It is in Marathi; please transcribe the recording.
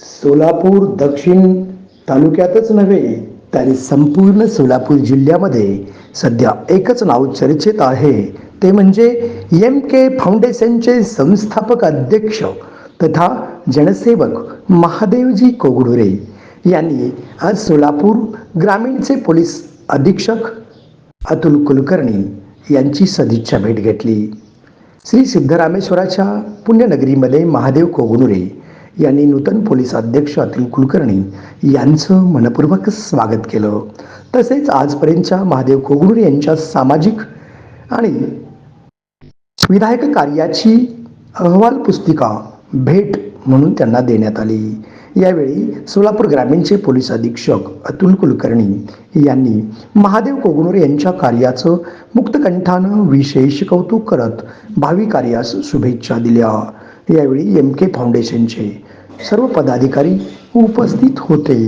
सोलापूर दक्षिण तालुक्यातच नव्हे तरी संपूर्ण सोलापूर जिल्ह्यामध्ये सध्या एकच नाव चर्चेत आहे. ते म्हणजे एम के फाउंडेशनचे संस्थापक अध्यक्ष तथा जनसेवक महादेवजी कोगडुरे यांनी आज सोलापूर ग्रामीणचे पोलीस अधीक्षक अतुल कुलकर्णी यांची सदिच्छा भेट घेतली. श्री सिद्धरामेश्वराच्या पुण्यनगरीमध्ये महादेव कोगडुरे यांनी नूतन पोलीस अध्यक्ष अतुल कुलकर्णी यांचं मनपूर्वक स्वागत केलं. तसेच आजपर्यंतच्या महादेव कोगनुरे यांच्या सामाजिक आणि विधायक कार्याची अहवाल पुस्तिका भेट म्हणून त्यांना देण्यात आली. यावेळी सोलापूर ग्रामीणचे पोलीस अधीक्षक अतुल कुलकर्णी यांनी महादेव कोगनुरे यांच्या कार्याचं मुक्तकंठानं विशेष कौतुक करत भावी कार्यास शुभेच्छा दिल्या. यावेळी एम के फाउंडेशनचे सर्व पदाधिकारी उपस्थित होते.